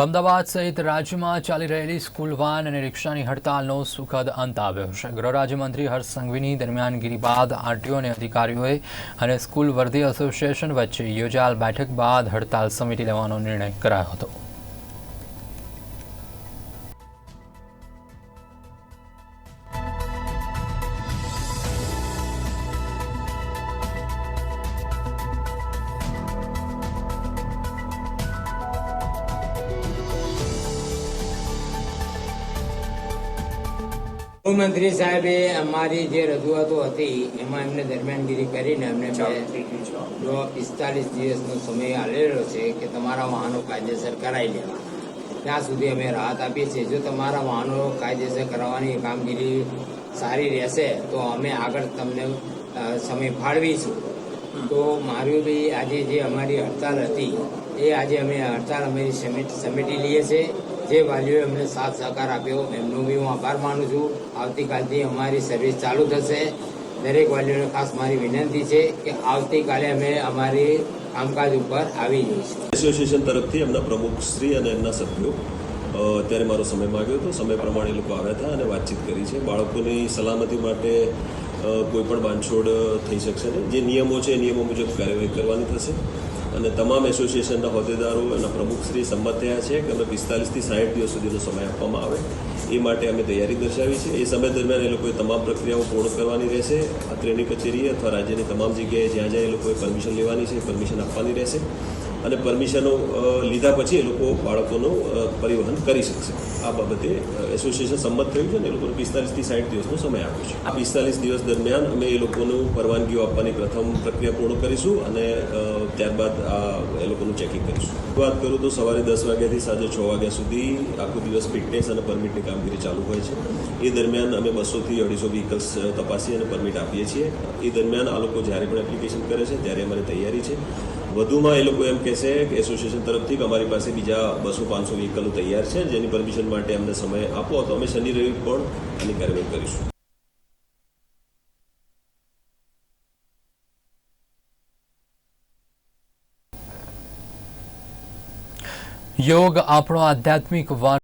અમદાવાદ સહિત રાજ્યમાં ચાલી રહેલી સ્કૂલ વાન અને રિક્ષાની હડતાલનો સુખદ અંત આવ્યો છે. ગૃહ રાજ્યમંત્રી હર્ષ સંઘવીની દરમિયાનગીરી બાદ આરટીઓ અને અધિકારીઓએ અને સ્કૂલ વર્ધી એસોસિએશન વચ્ચે યોજાયેલ બેઠક બાદ હડતાલ સમિતિ લેવાનો નિર્ણય કરાયો હતો. ગૃહમંત્રી સાહેબે અમારી જે રજૂઆતો હતી એમાં એમને દરમિયાનગીરી કરીને અમને જો પિસ્તાલીસ દિવસનો સમય આલેલો છે કે તમારા વાહનો કાયદેસર કરાવી લેવા. ત્યાં સુધી અમે રાહત આપીએ છીએ. જો તમારા વાહનો કાયદેસર કરાવવાની કામગીરી સારી રહેશે તો અમે આગળ તમને સમય ફાળવીશું. તો મારું બી આજે જે અમારી હડતાલ હતી એ આજે અમે હડતાલ અમારી સમિટ- સમેટી લઈએ છીએ. જે વાલીઓએ અમને સાથ સહકાર આપ્યો એમનો બી હું આભાર માનું છું. આવતીકાલથી અમારી સર્વિસ ચાલુ થશે. દરેક વાલીઓને ખાસ મારી વિનંતી છે કે આવતીકાલે અમે અમારી કામકાજ ઉપર આવી જઈશું. એસોસિએશન તરફથી એમના પ્રમુખ શ્રી અને એમના સભ્યો અત્યારે મારો સમય માગ્યો હતો. સમય પ્રમાણે લોકો આવ્યા હતા અને વાતચીત કરી છે. બાળકોની સલામતી માટે કોઈ પણ બાંધછોડ થઈ શકશે નહીં. જે નિયમો છે એ નિયમો મુજબ કાર્યવાહી કરવાની થશે. અને તમામ એસોસિએશનના હોદ્દેદારો એના પ્રમુખશ્રી સંમત થયા છે કે અમે પિસ્તાલીસથી સાઠ દિવસ સુધીનો સમય આપવામાં આવે. એ માટે અમે તૈયારી દર્શાવી છે. એ સમય દરમિયાન એ લોકોએ તમામ પ્રક્રિયાઓ પૂર્ણ કરવાની રહેશે. અત્રેની કચેરી અથવા રાજ્યની તમામ જગ્યાએ જ્યાં જ્યાં એ લોકોએ પરમિશન લેવાની છે પરમિશન આપવાની રહેશે અને પરમિશનો લીધા પછી એ લોકો બાળકોનું પરિવહન કરી શકશે. આ બાબતે એસોસિએશન સંમત થયું છે અને એ લોકોને પિસ્તાલીસથી સાઠ દિવસનો સમય આપ્યો છે. આ પિસ્તાલીસ દિવસ દરમિયાન અમે એ લોકોનું પરવાનગીઓ આપવાની પ્રથમ પ્રક્રિયા પૂર્ણ કરીશું અને ત્યારબાદ આ એ લોકોનું ચેકિંગ કરીશું. વાત કરું તો સવારે દસ વાગ્યાથી સાંજે છ વાગ્યા સુધી આખો દિવસ ફિટનેસ અને પરમિટની કામગીરી ચાલુ હોય છે. એ દરમિયાન અમે બસોથી અઢીસો વ્હીકલ્સ તપાસી અને પરમિટ આપીએ છીએ. એ દરમિયાન આ લોકો જ્યારે પણ એપ્લિકેશન કરે છે ત્યારે અમારી તૈયારી છે. વધુમાં એ લોકો એમ કહેશે કે એસોસિએશન તરફથી કે અમારી પાસે બીજા બસો પાંચસો વ્હીકલો તૈયાર છે. જેની પરમિશન માટે અમને સમય આપો. તો અમે શનિ રવિ પણ આની કાર્યવાહી કરીશું. યોગ આપણો આધ્યાત્મિક વન